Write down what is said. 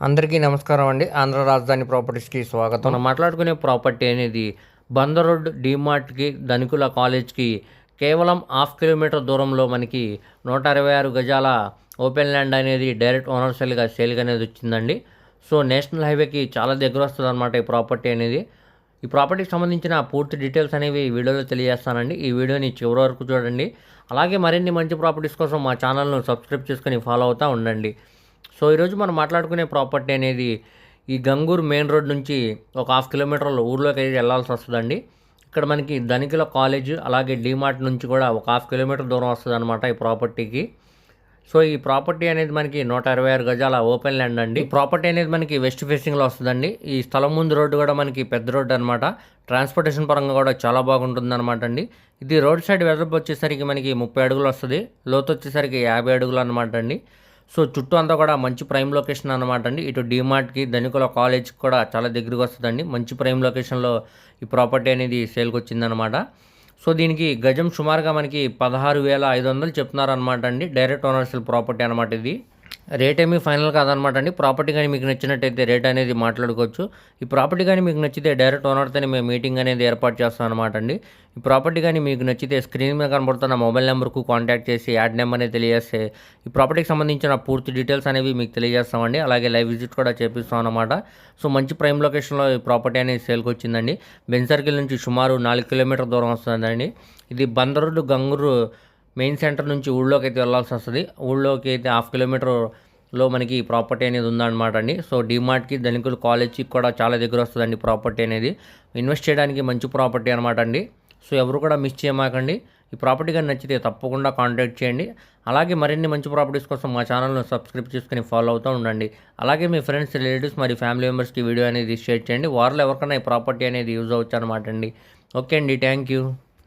అందరికీ నమస్కారం అండి. ఆంధ్ర రాజధాని ప్రాపర్టీస్కి స్వాగతం. మనం మాట్లాడుకునే ప్రాపర్టీ అనేది బందర్ రోడ్ డిమార్ట్కి ధనికుల కాలేజ్కి కేవలం హాఫ్ కిలోమీటర్ దూరంలో మనకి నూట అరవై ఆరు గజాల ఓపెన్ ల్యాండ్ అనేది డైరెక్ట్ ఓనర్ సేల్గా సేల్గా అనేది వచ్చిందండి. సో నేషనల్ హైవేకి చాలా దగ్గర వస్తుంది అనమాట ఈ ప్రాపర్టీ అనేది. ఈ ప్రాపర్టీకి సంబంధించిన పూర్తి డీటెయిల్స్ అనేవి ఈ వీడియోలో తెలియజేస్తానండి. ఈ వీడియోని చివరి వరకు చూడండి. అలాగే మరిన్ని మంచి ప్రాపర్టీస్ కోసం మా ఛానల్ను సబ్స్క్రైబ్ చేసుకొని ఫాలో అవుతూ ఉండండి. సో ఈరోజు మనం మాట్లాడుకునే ప్రాపర్టీ అనేది ఈ గంగూర్ మెయిన్ రోడ్ నుంచి ఒక హాఫ్ కిలోమీటర్ల ఊర్లోకి అయితే వెళ్ళాల్సి వస్తుందండి. ఇక్కడ మనకి ధనికుల కాలేజ్ అలాగే డీమార్ట్ నుంచి కూడా ఒక హాఫ్ కిలోమీటర్ దూరం వస్తుంది అనమాట ఈ ప్రాపర్టీకి. సో ఈ ప్రాపర్టీ అనేది మనకి నూట ఇరవై ఆరు గజాల ఓపెన్ ల్యాండ్ అండి. ప్రాపర్టీ అనేది మనకి వెస్ట్ ఫేసింగ్లో వస్తుందండి. ఈ స్థలం ముందు రోడ్డు కూడా మనకి పెద్ద రోడ్డు అనమాట ట్రాన్స్పోర్టేషన్ పరంగా కూడా చాలా బాగుంటుంది అనమాట అండి. ఇది రోడ్ సైడ్ వెడల్పు వచ్చేసరికి మనకి ముప్పై అడుగులు వస్తుంది. లోతు వచ్చేసరికి యాభై అడుగులు అనమాట అండి. సో చుట్టూ అంతా కూడా మంచి ప్రైమ్ లొకేషన్ అనమాట అండి. ఇటు డిమార్ట్కి ధనికుల కాలేజ్కి కూడా చాలా దగ్గరికి వస్తుందండి. మంచి ప్రైమ్ లొకేషన్లో ఈ ప్రాపర్టీ అనేది సేల్కి వచ్చిందనమాట సో దీనికి గజం సుమారుగా మనకి పదహారు వేల ఐదు వందలు చెప్తున్నారు అనమాట అండి. డైరెక్ట్ ఓనర్షిల్ ప్రాపర్టీ అనమాట ఇది. రేట్ ఏమీ ఫైనల్ కాదనమాట అండి. ప్రాపర్టీ కానీ మీకు నచ్చినట్టయితే రేట్ అనేది మాట్లాడుకోవచ్చు. ఈ ప్రాపర్టీ కానీ మీకు నచ్చితే డైరెక్ట్ ఓనర్తోనే మేము మీటింగ్ అనేది ఏర్పాటు చేస్తాం అనమాట అండి. ఈ ప్రాపర్టీ కానీ మీకు నచ్చితే స్క్రీన్ మీద కనబడుతున్న మొబైల్ నెంబర్కు కాంటాక్ట్ చేసి యాడ్ నెంబర్ అనేది తెలియజేస్తే ఈ ప్రాపర్టీకి సంబంధించిన పూర్తి డీటెయిల్స్ అనేవి మీకు తెలియజేస్తామండి. అలాగే లైవ్ విజిట్ కూడా చేపిస్తాం అనమాట సో మంచి ప్రైమ్ లొకేషన్లో ఈ ప్రాపర్టీ అనేది సేల్కి వచ్చిందండి. బెన్ సర్కిల్ నుంచి సుమారు నాలుగు కిలోమీటర్ దూరం వస్తుందండి. ఇది బందరుడు గంగూరు మెయిన్ సెంటర్ నుంచి ఊళ్ళోకి అయితే వెళ్ళాల్సి వస్తుంది. ఊళ్ళోకి అయితే హాఫ్ కిలోమీటర్లో మనకి ప్రాపర్టీ అనేది ఉందన్నమాట అండి సో డిమార్ట్కి ధనికులు కాలేజ్కి కూడా చాలా దగ్గర వస్తుందండి ప్రాపర్టీ అనేది. ఇన్వెస్ట్ చేయడానికి మంచి ప్రాపర్టీ అనమాట అండి సో ఎవరు కూడా మిస్ చేయమాకండి. ఈ ప్రాపర్టీ కానీ నచ్చితే తప్పకుండా కాంటాక్ట్ చేయండి. అలాగే మరిన్ని మంచి ప్రాపర్టీస్ కోసం మా ఛానల్ను సబ్స్క్రైబ్ చేసుకుని ఫాలో అవుతూ ఉండండి. అలాగే మీ ఫ్రెండ్స్ రిలేటివ్స్ మరియు ఫ్యామిలీ మెంబర్స్కి వీడియో అనేది షేర్ చేయండి. వారిలో ఎవరికైనా ఈ ప్రాపర్టీ అనేది యూజ్ అవచ్చు అనమాట అండి ఓకే అండి. Thank you.